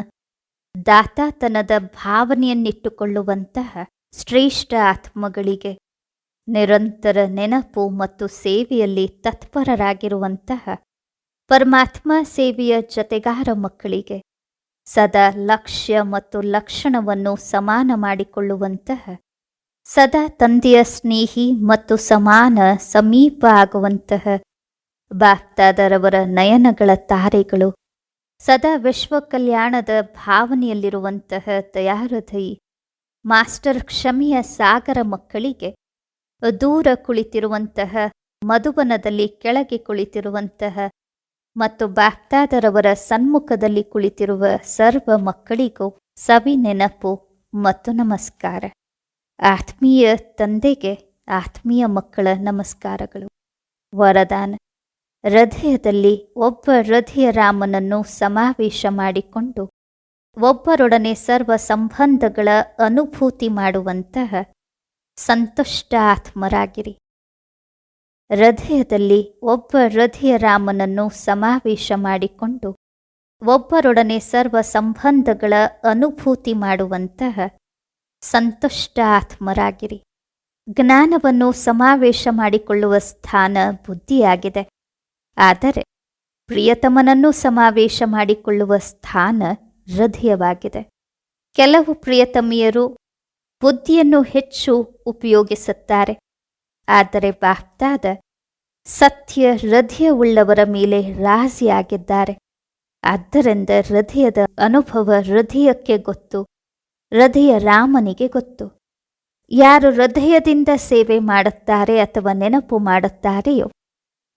ದಾತಾತನದ ಭಾವನೆಯನ್ನಿಟ್ಟುಕೊಳ್ಳುವಂತಹ ಶ್ರೇಷ್ಠ ಆತ್ಮಗಳಿಗೆ ನಿರಂತರ ನೆನಪು ಮತ್ತು ಸೇವೆಯಲ್ಲಿ ತತ್ಪರರಾಗಿರುವಂತಹ ಪರಮಾತ್ಮ ಸೇವೆಯ ಜತೆಗಾರ ಮಕ್ಕಳಿಗೆ ಸದಾ ಲಕ್ಷ್ಯ ಮತ್ತು ಲಕ್ಷಣವನ್ನು ಸಮಾನ ಮಾಡಿಕೊಳ್ಳುವಂತಹ ಸದಾ ತಂದೆಯ ಸ್ನೇಹಿ ಮತ್ತು ಸಮಾನ ಸಮೀಪ ಆಗುವಂತಹ ಬಾಗ್ದಾದರವರ ನಯನಗಳ ತಾರೆಗಳು, ಸದಾ ವಿಶ್ವ ಕಲ್ಯಾಣದ ಭಾವನೆಯಲ್ಲಿರುವಂತಹ ದಯಾಹೃದಯಿ ಮಾಸ್ಟರ್ ಕ್ಷಮೆಯ ಸಾಗರ ಮಕ್ಕಳಿಗೆ ದೂರ ಕುಳಿತಿರುವಂತಹ ಮಧುಬನದಲ್ಲಿ ಕೆಳಗೆ ಕುಳಿತಿರುವಂತಹ ಮತ್ತು ಬಾಗ್ದಾದರವರ ಸನ್ಮುಖದಲ್ಲಿ ಕುಳಿತಿರುವ ಸರ್ವ ಮಕ್ಕಳಿಗೂ ಸವಿ ನೆನಪು ಮತ್ತು ನಮಸ್ಕಾರ. ಆತ್ಮೀಯ ತಂದೆಗೆ ಆತ್ಮೀಯ ಮಕ್ಕಳ ನಮಸ್ಕಾರಗಳು. ವರದಾನ. ಹೃದಯದಲ್ಲಿ ಒಬ್ಬ ಹೃದಯ ರಾಮನನ್ನು ಸಮಾವೇಶ ಮಾಡಿಕೊಂಡು ಒಬ್ಬರೊಡನೆ ಸರ್ವ ಸಂಬಂಧಗಳ ಅನುಭೂತಿ ಮಾಡುವಂತಹ ಸಂತುಷ್ಟ ಆತ್ಮರಾಗಿರಿ. ಹೃದಯದಲ್ಲಿ ಒಬ್ಬ ಹೃದಯ ರಾಮನನ್ನು ಸಮಾವೇಶ ಮಾಡಿಕೊಂಡು ಒಬ್ಬರೊಡನೆ ಸರ್ವ ಸಂಬಂಧಗಳ ಅನುಭೂತಿ ಮಾಡುವಂತಹ ಸಂತುಷ್ಟ ಆತ್ಮರಾಗಿರಿ ಜ್ಞಾನವನ್ನು ಸಮಾವೇಶ ಮಾಡಿಕೊಳ್ಳುವ ಸ್ಥಾನ ಬುದ್ಧಿಯಾಗಿದೆ. ಆದರೆ ಪ್ರಿಯತಮನನ್ನು ಸಮಾವೇಶ ಮಾಡಿಕೊಳ್ಳುವ ಸ್ಥಾನ ಹೃದಯವಾಗಿದೆ. ಕೆಲವು ಪ್ರಿಯತಮಿಯರು ಬುದ್ಧಿಯನ್ನು ಹೆಚ್ಚು ಉಪಯೋಗಿಸುತ್ತಾರೆ. ಆದರೆ ಬಾಪ್ತಾದ ಸತ್ಯ ಹೃದಯವುಳ್ಳವರ ಮೇಲೆ ರಾಜಿಯಾಗಿದ್ದಾರೆ. ಆದ್ದರಿಂದ ಹೃದಯದ ಅನುಭವ ಹೃದಯಕ್ಕೆ ಗೊತ್ತು. ಹೃದಯ ರಾಮನಿಗೆ ಗೊತ್ತು. ಯಾರು ಹೃದಯದಿಂದ ಸೇವೆ ಮಾಡುತ್ತಾರೆ ಅಥವಾ ನೆನಪು ಮಾಡುತ್ತಾರೆಯೋ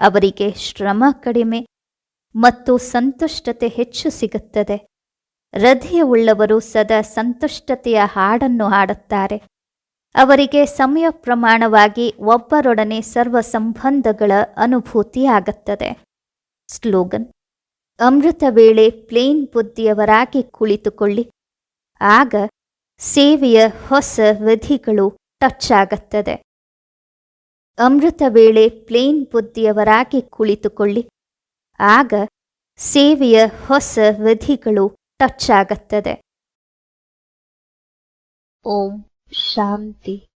ಅವರಿಗೆ ಶ್ರಮ ಕಡಿಮೆ ಮತ್ತು ಸಂತುಷ್ಟತೆ ಹೆಚ್ಚು ಸಿಗುತ್ತದೆ. ಹೃದಯವುಳ್ಳವರು ಸದಾ ಸಂತುಷ್ಟತೆಯ ಹಾಡನ್ನು ಹಾಡುತ್ತಾರೆ. ಅವರಿಗೆ ಸಮಯ ಪ್ರಮಾಣವಾಗಿ ಒಬ್ಬರೊಡನೆ ಸರ್ವ ಸಂಬಂಧಗಳ ಅನುಭೂತಿ ಆಗುತ್ತದೆ ಸ್ಲೋಗನ್, ಅಮೃತ ವೇಳೆ ಪ್ಲೇನ್ ಬುದ್ಧಿಯವರಾಗಿ ಕುಳಿತುಕೊಳ್ಳಿ. ಆಗ ಸೇವೆಯ ಹೊಸ ವಿಧಿಗಳು ಟಚ್ ಆಗುತ್ತದೆ ಅಮೃತ ವೇಳೆ ಪ್ಲೇನ್ ಬುದ್ಧಿಯವರಾಗಿ ಕುಳಿತುಕೊಳ್ಳಿ. ಆಗ ಸೇವೆಯ ಹೊಸ ವಿಧಿಗಳು ಟಚ್ ಆಗುತ್ತದೆ ಓಂ ಶಾಂತಿ.